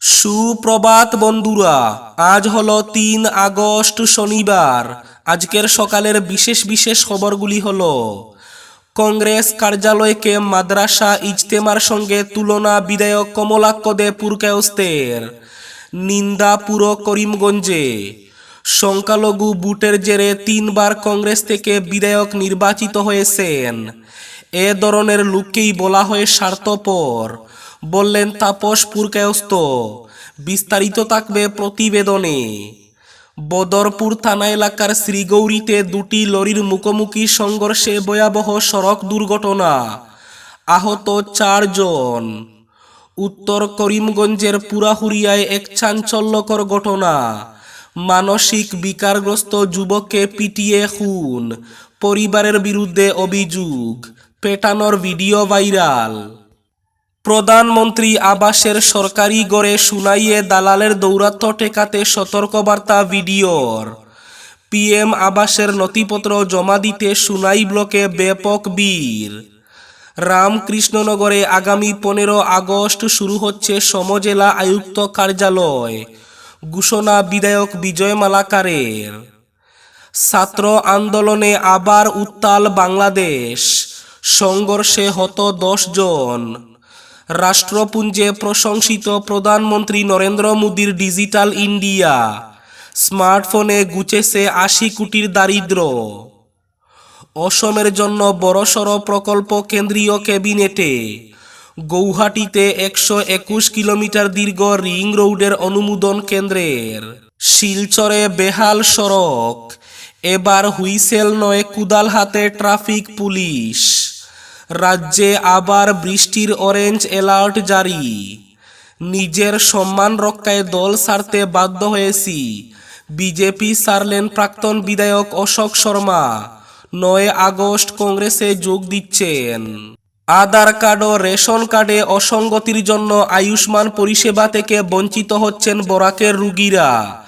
সুপ্রভাত বন্ধুরা, আজ হলো তিন আগস্ট শনিবার। আজকের সকালের বিশেষ বিশেষ খবরগুলি হলো, কংগ্রেস কার্যালয়কে মাদ্রাসা ইজতেমার সঙ্গে তুলনা বিধায়ক কমলাক্ষ দে পুরকায়স্তের নিন্দা পুরো করিমগঞ্জে। সংখ্যালঘু বুটের জেরে তিনবার কংগ্রেস থেকে বিধায়ক নির্বাচিত হয়েছেন। এ ধরনের লোককেই বলা হয় স্বার্থপর। বললেন, তাপস পুরকায়স্ত বিস্তারিত থাকবে প্রতিবেদনে। বদরপুর থানা এলাকার শ্রীগৌরীতে দুটি লরির মুখোমুখি সংঘর্ষে ভয়াবহ সড়ক দুর্ঘটনা। আহত চারজন উত্তর করিমগঞ্জের পুরাহুরিয়ায় এক চাঞ্চল্যকর ঘটনা। মানসিক বিকারগ্রস্ত যুবককে পিটিয়ে খুন। পরিবারের বিরুদ্ধে অভিযোগ। পেটানোর ভিডিও ভাইরাল। প্রধানমন্ত্রী আবাসের সরকারি গড়ে শুনাইয়ে দালালের দৌরাত্ম টেকাতে সতর্কবার্তা ভিডিওর। পিএম আবাসের নথিপত্র জমা দিতে সুনাই ব্লকে ব্যাপক বীর রামকৃষ্ণনগরে আগামী পনেরো আগস্ট শুরু হচ্ছে সমজেলা আয়ুক্ত কার্যালয়। ঘোষণা বিধায়ক বিজয় মালাকারের। ছাত্র আন্দোলনে আবার উত্তাল বাংলাদেশ। সংঘর্ষে হত দশ জন। রাষ্ট্রপুঞ্জে প্রশংসিত প্রধানমন্ত্রী নরেন্দ্র মোদীর ডিজিটাল ইন্ডিয়া। স্মার্টফোনে গুচেছে আশি কোটির দারিদ্র। অসমের জন্য বড়সড় প্রকল্প কেন্দ্রীয় ক্যাবিনেটে। গৌহাটিতে একশো একুশ কিলোমিটার দীর্ঘ রিং রোডের অনুমোদন কেন্দ্রের। শিলচরে বেহাল সড়ক। এবার হুইসেল নয় কুদাল হাতে ট্রাফিক পুলিশ। রাজ্যে আবার বৃষ্টির অরেঞ্জ অ্যালার্ট জারি। নিজের সম্মান রক্ষায় দল ছাড়তে বাধ্য হয়েছি। বিজেপি সারলেন প্রাক্তন বিধায়ক অশোক শর্মা। নয় আগস্ট কংগ্রেসে যোগ দিচ্ছেন। আধার কার্ড ও রেশন কার্ডে অসঙ্গতির জন্য আয়ুষ্মান পরিষেবা থেকে বঞ্চিত হচ্ছেন বরাকের রুগীরা।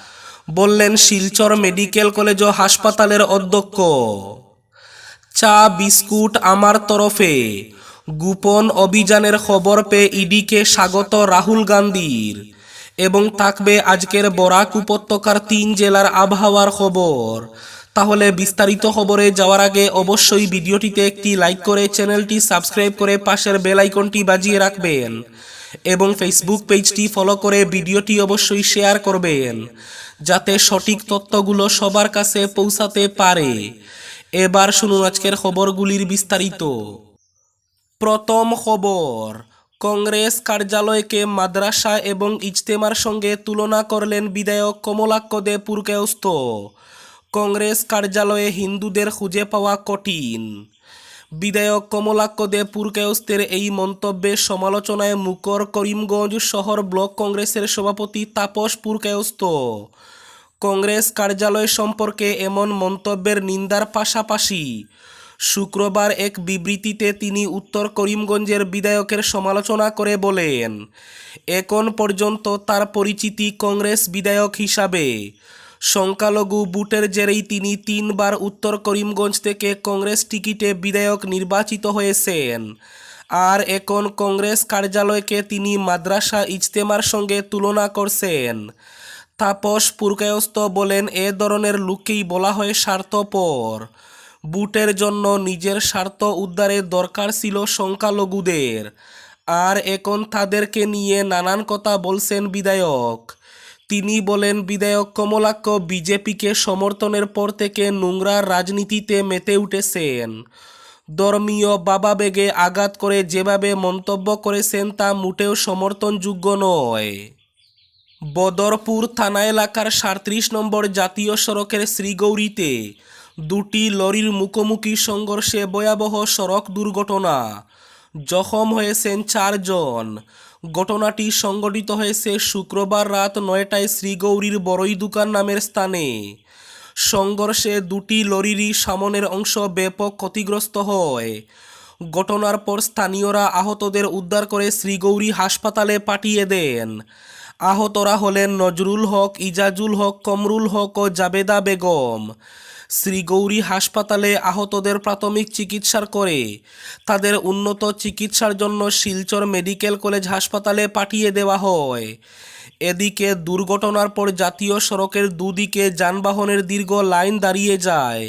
বললেন শিলচর মেডিকেল কলেজ ও হাসপাতালের অধ্যক্ষ। চা, বিস্কুট আমার তরফে। গোপন অভিযানের খবর পেয়ে ইডিকে স্বাগত রাহুল গান্ধীর। এবং থাকবে আজকের বরাক উপত্যকার তিন জেলার আবহাওয়ার খবর। তাহলে বিস্তারিত খবরে যাওয়ার আগে অবশ্যই ভিডিওটিতে একটি লাইক করে চ্যানেলটি সাবস্ক্রাইব করে পাশের বেল আইকনটি বাজিয়ে রাখবেন। এবং ফেসবুক পেজটি ফলো করে ভিডিওটি অবশ্যই শেয়ার করবেন। যাতে সঠিক তথ্যগুলো সবার কাছে পৌঁছাতে পারে। এবার শুনুন আজকের খবরগুলির বিস্তারিত। প্রথম খবর, কংগ্রেস কার্যালয়কে মাদ্রাসা এবং ইজতেমার সঙ্গে তুলনা করলেন বিধায়ক কমলাক্ষ দে পুরকায়স্ত কংগ্রেস কার্যালয়ে হিন্দুদের খুঁজে পাওয়া কঠিন। বিধায়ক কমলাক্ষ দে পুরকায়স্তের এই মন্তব্যের সমালোচনায় মুকর করিমগঞ্জ শহর ব্লক কংগ্রেসের সভাপতি তাপস পুরকায়স্ত কংগ্রেস কার্যালয় সম্পর্কে এমন মন্তব্যের নিন্দার পাশাপাশি শুক্রবার এক বিবৃতিতে তিনি উত্তর করিমগঞ্জের বিধায়কের সমালোচনা করে বলেন, এখন পর্যন্ত তার পরিচিতি কংগ্রেস বিধায়ক হিসাবে। সংখ্যালঘু বুটের জেরেই তিনি তিনবার উত্তর করিমগঞ্জ থেকে কংগ্রেস টিকিটে বিধায়ক নির্বাচিত হয়েছেন। আর এখন কংগ্রেস কার্যালয়কে তিনি মাদ্রাসা ইজতেমার সঙ্গে তুলনা করছেন। তাপস পুরকায়স্ত বলেন, এ ধরনের লোককেই বলা হয় স্বার্থপর। বুটের জন্য নিজের স্বার্থ উদ্ধারের দরকার ছিল সংখ্যালঘুদের। আর এখন তাদেরকে নিয়ে নানান কথা বলছেন বিধায়ক। তিনি বলেন, বিধায়ক কমলাক্ষ বিজেপিকে সমর্থনের পর থেকে নোংরা রাজনীতিতে মেতে উঠেছেন। ধর্মীয় বাবাবেগে আঘাত করে যেভাবে মন্তব্য করেছেন তা মোটেও সমর্থনযোগ্য নয়। বদরপুর থানা এলাকার সাঁত্রিশ নম্বর জাতীয় সড়কের শ্রীগৌরীতে দুটি লরির মুখোমুখি সংঘর্ষে ভয়াবহ সড়ক দুর্ঘটনা, জখম হয়েছেন চারজন। ঘটনাটি সংঘটিত হয়েছে শুক্রবার রাত নয়টায় শ্রীগৌরীর বড়ই দোকান নামের স্থানে। সংঘর্ষে দুটি লরিরই সামনের অংশ ব্যাপক ক্ষতিগ্রস্ত হয়। ঘটনার পর স্থানীয়রা আহতদের উদ্ধার করে শ্রীগৌরী হাসপাতালে পাঠিয়ে দেন। আহতরা হলেন নজরুল হক, ইজাজুল হক, কমরুল হক ও জাবেদা বেগম। শ্রীগৌরী হাসপাতালে আহতদের প্রাথমিক চিকিৎসার করে তাদের উন্নত চিকিৎসার জন্য শিলচর মেডিকেল কলেজ হাসপাতালে পাঠিয়ে দেওয়া হয়। এদিকে দুর্ঘটনার পর জাতীয় সড়কের দুদিকে যানবাহনের দীর্ঘ লাইন দাঁড়িয়ে যায়।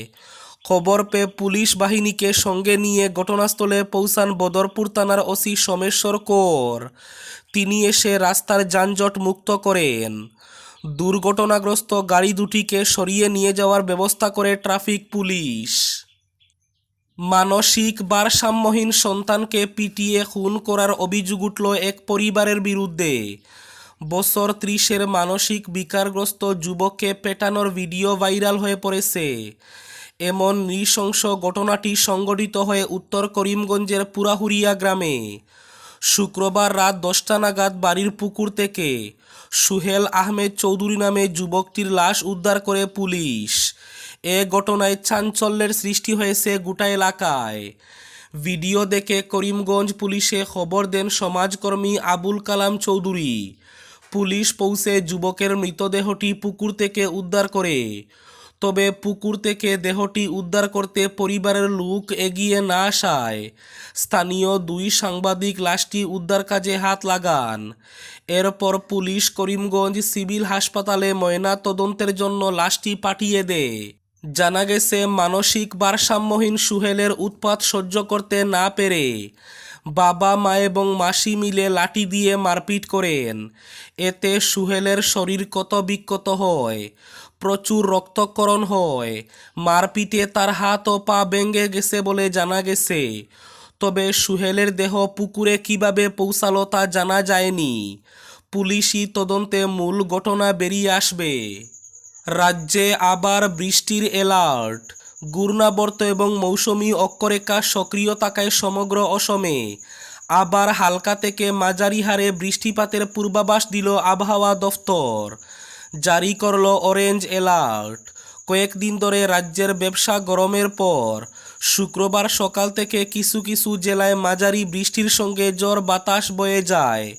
খবর পেয়ে পুলিশ বাহিনীকে সঙ্গে নিয়ে ঘটনাস্থলে পৌঁছান বদরপুর থানার ওসি সোমেশ্বর কর। তিনি এসে রাস্তার যানজট মুক্ত করেন। দুর্ঘটনাগ্রস্ত গাড়ি দুটিকে সরিয়ে নিয়ে যাওয়ার ব্যবস্থা করে ট্রাফিক পুলিশ। মানসিক ভারসাম্যহীন সন্তানকে পিটিয়ে খুন করার অভিযোগ উঠল এক পরিবারের বিরুদ্ধে। বছর ত্রিশের মানসিক বিকারগ্রস্ত যুবককে পেটানোর ভিডিও ভাইরাল হয়ে পড়েছে। এমন নৃশংস ঘটনাটি সংঘটিত হয়ে উত্তর করিমগঞ্জের পুরাহুরিয়া গ্রামে শুক্রবার রাত দশটা নাগাদ বাড়ির পুকুর থেকে সুহেল আহমেদ চৌধুরী নামে যুবকটির লাশ উদ্ধার করে পুলিশ। এ ঘটনায় চাঞ্চল্যের সৃষ্টি হয়েছে গোটা এলাকায়। ভিডিও দেখে করিমগঞ্জ পুলিশে খবর দেন সমাজকর্মী আবুল কালাম চৌধুরী। পুলিশ পৌঁছে যুবকের মৃতদেহটি পুকুর থেকে উদ্ধার করে তবে পুকুর থেকে দেহটি উদ্ধার করতে পরিবারের লোক এগিয়ে না আসায়। স্থানীয় দুই সাংবাদিক লাশটি উদ্ধার কাজে হাত লাগান। এরপর পুলিশ করিমগঞ্জ সিভিল হাসপাতালে ময়না তদন্তের জন্য লাশটি পাঠিয়ে দেয়। জানা গেছে, মানসিক ভারসাম্যহীন সুহেলের উৎপাত সহ্য করতে না পেরে বাবা, মা এবং মাসি মিলে লাঠি দিয়ে মারপিট করেন। এতে সুহেলের শরীর কত বিক্ষত হয়, প্রচুর রক্তকরণ হয়। মারপিটে তার হাত ও পা ভেঙে গেছে বলে জানা গেছে। তবে সুহেলের দেহ পুকুরে কীভাবে পৌঁছালো তা জানা যায়নি। পুলিশি তদন্তে মূল ঘটনা বেরিয়ে আসবে। রাজ্যে আবার বৃষ্টির অ্যালার্ট ঘূর্ণাবর্ত এবং মৌসুমি অক্ষরেখা সক্রিয় থাকায় সমগ্র অসমে। আবার হালকা থেকে মাঝারি হারে বৃষ্টিপাতের পূর্বাভাস দিল আবহাওয়া দফতর। জারি করল অরেঞ্জ অ্যালার্ট। কয়েকদিন ধরে রাজ্যের ব্যবসা গরমের পর। শুক্রবার সকাল থেকে কিছু কিছু জেলায় মাঝারি বৃষ্টির সঙ্গে জ্বর বাতাস বয়ে যায়।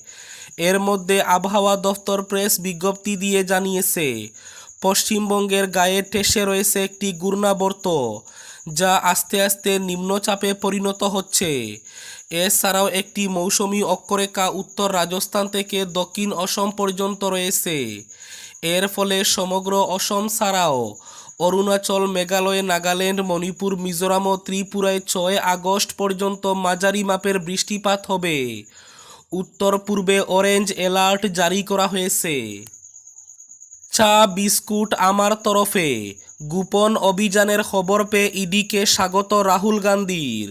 এর মধ্যে আবহাওয়া দফতর প্রেস বিজ্ঞপ্তি দিয়ে জানিয়েছে পশ্চিমবঙ্গের গায়ে ঠেসে রয়েছে একটি ঘূর্ণাবর্ত, যা আস্তে আস্তে নিম্নচাপে পরিণত হচ্ছে। এছাড়াও একটি মৌসুমি অক্ষরেখা উত্তর রাজস্থান থেকে দক্ষিণ অসম পর্যন্ত রয়েছে। এর ফলে সমগ্র অসম ছাড়াও অরুণাচল, মেঘালয়, নাগাল্যান্ড, মণিপুর, মিজোরাম ও ত্রিপুরায় ছয় আগস্ট পর্যন্ত মাঝারি মাপের বৃষ্টিপাত হবে। উত্তর পূর্বে অরেঞ্জ অ্যালার্ট জারি করা হয়েছে। চা, বিস্কুট আমার তরফে গোপন অভিযানের খবর পেয়ে ইডিকে স্বাগত রাহুল গান্ধীর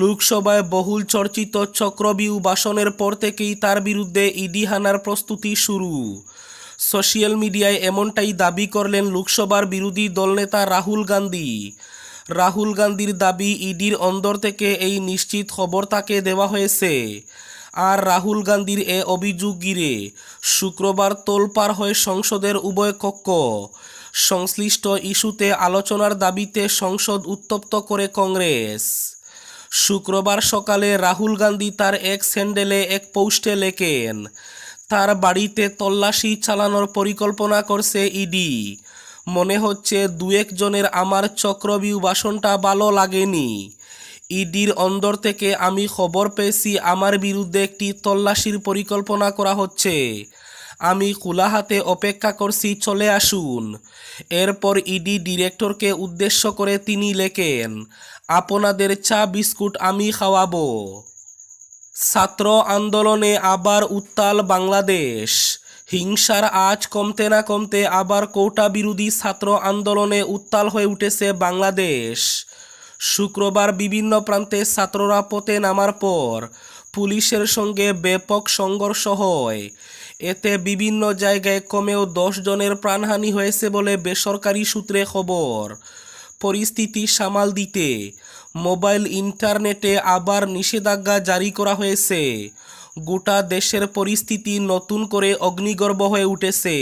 লোকসভায় বহুল চর্চিত চক্রবিউ বাসনের পর থেকেই তার বিরুদ্ধে ইডি হানার প্রস্তুতি শুরু সোশ্যাল মিডিয়ায় এমনটাই দাবি করলেন লোকসভার বিরোধী দলনেতা রাহুল গান্ধী। রাহুল গান্ধীর দাবি ইডির অন্দর থেকে এই নিশ্চিত খবর তাকে দেওয়া হয়েছে আর রাহুল গান্ধীর এ অভিযোগ গিরে শুক্রবার তোলপাড় হয় সংসদের উভয় কক্ষ সংশ্লিষ্ট ইস্যুতে আলোচনার দাবিতে সংসদ উত্তপ্ত করে কংগ্রেস। শুক্রবার সকালে রাহুল গান্ধী তার এক স্যান্ডেলে এক পোস্টে লেখেন, তার বাড়িতে তল্লাশি চালানোর পরিকল্পনা করছে ইডি। মনে হচ্ছে দু একজনের আমার চক্রবিউ বাসনটা ভালো লাগেনি। ইডির অন্দর থেকে আমি খবর পেয়েছি আমার বিরুদ্ধে একটি তল্লাশির পরিকল্পনা করা হচ্ছে। আমি খোলা হাতে অপেক্ষা করছি, চলে আসুন। এরপর ইডি ডিরেক্টরকে উদ্দেশ্য করে তিনি লেখেন, আপনাদের চা, বিস্কুট আমি খাওয়াবো। ছাত্র আন্দোলনে আবার উত্তাল বাংলাদেশ। হিংসার আজ কমতে না কমতে আবার কোটা বিরোধী ছাত্র আন্দোলনে উত্তাল হয়ে উঠেছে বাংলাদেশ। শুক্রবার বিভিন্ন প্রান্তে ছাত্ররা পথে নামার পর পুলিশের সঙ্গে ব্যাপক সংঘর্ষ হয়। এতে বিভিন্ন জায়গায় কমেও দশ জনের প্রাণহানি হয়েছে বলে বেসরকারি সূত্রে খবর। পরিস্থিতি সামাল দিতে মোবাইল ইন্টারনেটে আবার নিষেধাজ্ঞা জারি করা হয়েছে। গোটা দেশের পরিস্থিতি নতুন করে অগ্নিগর্ভ হয়ে উঠেছে।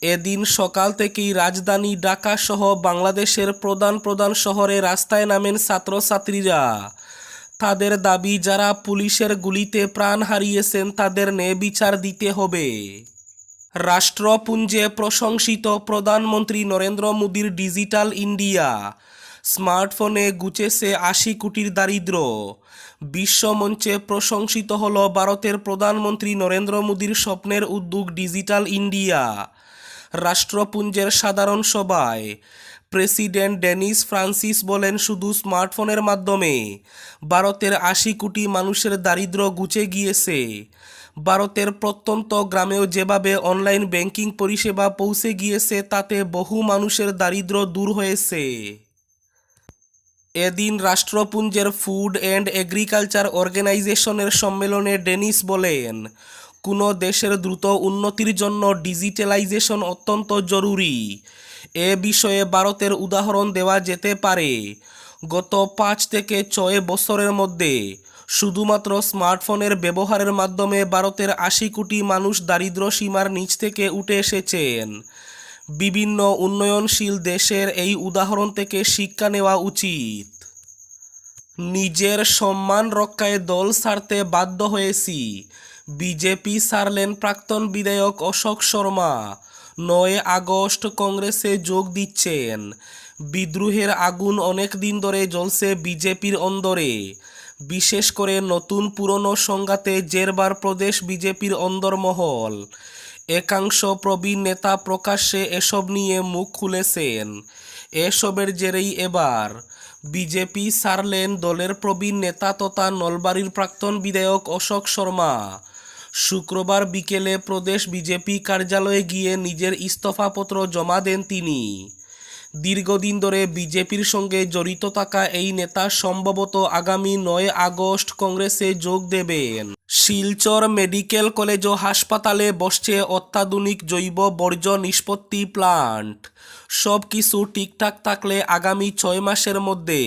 এদিন সকাল থেকেই রাজধানী ঢাকা সহ বাংলাদেশের প্রধান প্রধান শহরে রাস্তায় নামেন ছাত্রছাত্রীরা। তাদের দাবি, যারা পুলিশের গুলিতে প্রাণ হারিয়েছেন, তাদের ন্যায় বিচার দিতে হবে। রাষ্ট্রপুঞ্জে প্রশংসিত প্রধানমন্ত্রী নরেন্দ্র মোদীর ডিজিটাল ইন্ডিয়া। স্মার্টফোনে গুচেছে আশি কোটির দারিদ্র। বিশ্বমঞ্চে প্রশংসিত হল ভারতের প্রধানমন্ত্রী নরেন্দ্র মোদীর স্বপ্নের উদ্যোগ ডিজিটাল ইন্ডিয়া। রাষ্ট্রপুঞ্জের সাধারণ সভায়। প্রেসিডেন্ট ডেনিস ফ্রান্সিস বলেন, শুধু স্মার্টফোনের মাধ্যমে ভারতের আশি কোটি মানুষের দারিদ্র গুচে গিয়েছে। ভারতের প্রত্যন্ত গ্রামেও যেভাবে অনলাইন ব্যাংকিং পরিষেবা পৌঁছে গিয়েছে, তাতে বহু মানুষের দারিদ্র দূর হয়েছে। এদিন রাষ্ট্রপুঞ্জের ফুড অ্যান্ড এগ্রিকালচার অর্গানাইজেশনের সম্মেলনে ডেনিস বলেন কোনো দেশের দ্রুত উন্নতির জন্য ডিজিটালাইজেশন অত্যন্ত জরুরি। এ বিষয়ে ভারতের উদাহরণ দেওয়া যেতে পারে। গত পাঁচ থেকে ছয় বছরের মধ্যে শুধুমাত্র স্মার্টফোনের ব্যবহারের মাধ্যমে ভারতের আশি কোটি মানুষ দারিদ্র সীমার নিচ থেকে উঠে এসেছেন। বিভিন্ন উন্নয়নশীল দেশের এই উদাহরণ থেকে শিক্ষা নেওয়া উচিত। নিজের সম্মান রক্ষায় দল ছাড়তে বাধ্য হয়েছি। বিজেপি সারলেন প্রাক্তন বিধায়ক অশোক শর্মা। নয় আগস্ট কংগ্রেসে যোগ দিচ্ছেন। বিদ্রোহের আগুন অনেক দিন ধরে জ্বলছে বিজেপির অন্দরে। বিশেষ করে নতুন পুরনো সংঘাতে জেরবার প্রদেশ বিজেপির অন্দরমহল। একাংশ প্রবীণ নেতা প্রকাশ্যে এসব নিয়ে মুখ খুলেছেন। এসবের জেরেই এবার বিজেপি সারলেন দলের প্রবীণ নেতা তথা নলবাড়ির প্রাক্তন বিধায়ক অশোক শর্মা। শুক্রবার বিকেলে প্রদেশ বিজেপি কার্যালয়ে গিয়ে নিজের ইস্তফাপত্র জমা দেন তিনি। দীর্ঘদিন ধরে বিজেপির সঙ্গে জড়িত থাকা এই নেতা সম্ভবত আগামী নয় আগস্ট কংগ্রেসে যোগ দেবেন। শিলচর মেডিকেল কলেজ ও হাসপাতালে বসছে অত্যাধুনিক জৈব বর্জ্য নিষ্পত্তি প্লান্ট। সব কিছু ঠিকঠাক থাকলে আগামী ছয় মাসের মধ্যে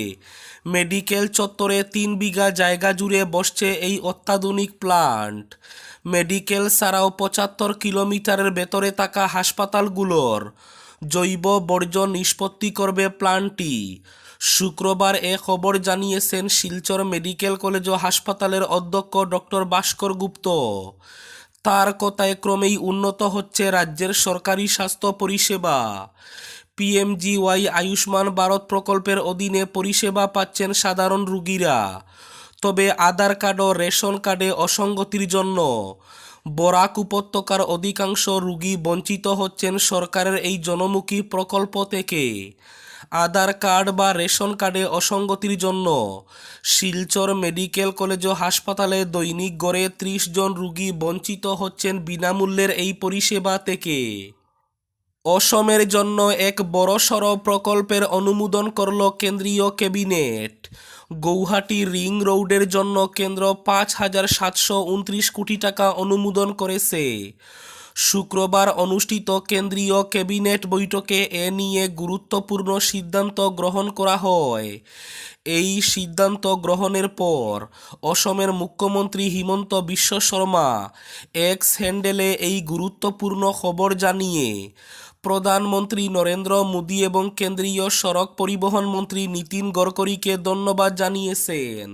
মেডিকেল চত্বরে তিন বিঘা জায়গা জুড়ে বসছে এই অত্যাধুনিক প্লান্ট। মেডিকেল ছাড়াও পঁচাত্তর কিলোমিটারের ভেতরে থাকা হাসপাতালগুলোর জৈব বর্জ্য নিষ্পত্তি করবে প্ল্যান্টটি শুক্রবার এ খবর জানিয়েছেন শিলচর মেডিকেল কলেজ ও হাসপাতালের অধ্যক্ষ ডক্টর ভাস্কর গুপ্ত। তার কথায় ক্রমেই উন্নত হচ্ছে রাজ্যের সরকারি স্বাস্থ্য পরিষেবা। পিএমজিওয়াই আয়ুষ্মান ভারত প্রকল্পের অধীনে পরিষেবা পাচ্ছেন সাধারণ রুগীরা। তবে আধার কার্ড ও রেশন কার্ডে অসঙ্গতির জন্য। বরাক উপত্যকার অধিকাংশ রুগী বঞ্চিত হচ্ছেন সরকারের এই জনমুখী প্রকল্প থেকে। আধার কার্ড বা রেশন কার্ডে অসঙ্গতির জন্য শিলচর মেডিকেল কলেজ ও হাসপাতালে দৈনিক গড়ে ত্রিশ জন রুগী বঞ্চিত হচ্ছেন বিনামূল্যের এই পরিষেবা থেকে। অসমের জন্য এক বড়সড় প্রকল্পের অনুমোদন করল কেন্দ্রীয় ক্যাবিনেট। গৌহাটি রিং রোডের জন্য কেন্দ্র পাঁচ হাজার সাতশো উনত্রিশ কোটি টাকা অনুমোদন করেছে। শুক্রবার অনুষ্ঠিত কেন্দ্রীয় ক্যাবিনেট বৈঠকে এ নিয়ে গুরুত্বপূর্ণ সিদ্ধান্ত গ্রহণ করা হয়। এই সিদ্ধান্ত গ্রহণের পর অসমের মুখ্যমন্ত্রী হিমন্ত বিশ্ব শর্মা এক্স হ্যান্ডেলে এই গুরুত্বপূর্ণ খবর জানিয়ে প্রধানমন্ত্রী নরেন্দ্র মোদী এবং কেন্দ্রীয় সড়ক পরিবহন মন্ত্রী নীতিন গডকরিকে ধন্যবাদ জানিয়েছেন।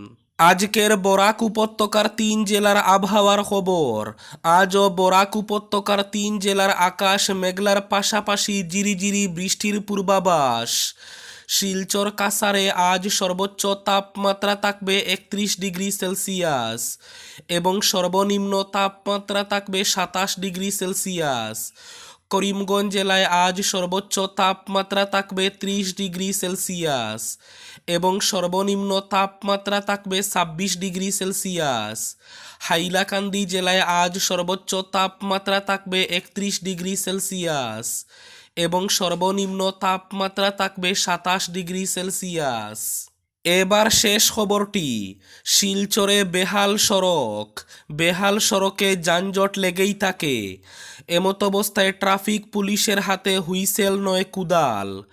আজকের বরাক উপত্যকার তিন জেলার আবহাওয়ার খবর। আজও বরাক উপত্যকার তিন জেলার আকাশ মেঘলার পাশাপাশি জিরিজিরি বৃষ্টির পূর্বাভাস। শিলচর কাসারে আজ সর্বোচ্চ তাপমাত্রা থাকবে একত্রিশ ডিগ্রি সেলসিয়াস এবং সর্বনিম্ন তাপমাত্রা থাকবে সাতাশ ডিগ্রি সেলসিয়াস। করিমগঞ্জ জেলায় আজ সর্বোচ্চ তাপমাত্রা থাকবে ত্রিশ ডিগ্রি সেলসিয়াস এবং সর্বনিম্ন তাপমাত্রা থাকবে ছাব্বিশ ডিগ্রি সেলসিয়াস। হাইলাকান্দি জেলায় আজ সর্বোচ্চ তাপমাত্রা থাকবে একত্রিশ ডিগ্রি সেলসিয়াস এবং সর্বনিম্ন তাপমাত্রা থাকবে সাতাশ ডিগ্রি সেলসিয়াস। এবার শেষ খবরটি, শিলচরে বেহাল সড়ক, বেহাল সড়কে যানজট লেগেই থাকে। এমত অবস্থায় ট্রাফিক পুলিশের হাতে হুইসেল নয় কুদাল।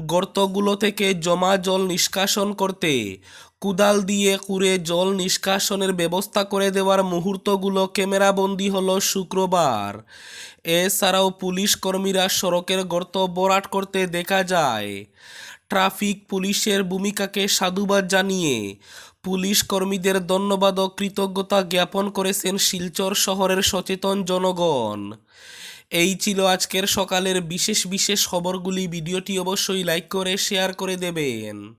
গর্তগুলো থেকে জমা জল নিষ্কাশন করতে, কুদাল দিয়ে কুড়ে জল নিষ্কাশনের ব্যবস্থা করে দেওয়ার মুহূর্তগুলো ক্যামেরাবন্দি হলো শুক্রবার। এছাড়াও পুলিশ কর্মীরা সড়কের গর্ত বরাট করতে দেখা যায়। ট্রাফিক পুলিশের ভূমিকাকে সাধুবাদ জানিয়ে পুলিশ কর্মীদের ধন্যবাদ ও কৃতজ্ঞতা জ্ঞাপন করেছেন শিলচর শহরের সচেতন জনগণ। এই ছিল আজকের সকালের বিশেষ বিশেষ খবরগুলি। ভিডিওটি অবশ্যই লাইক করে, শেয়ার করে দেবেন।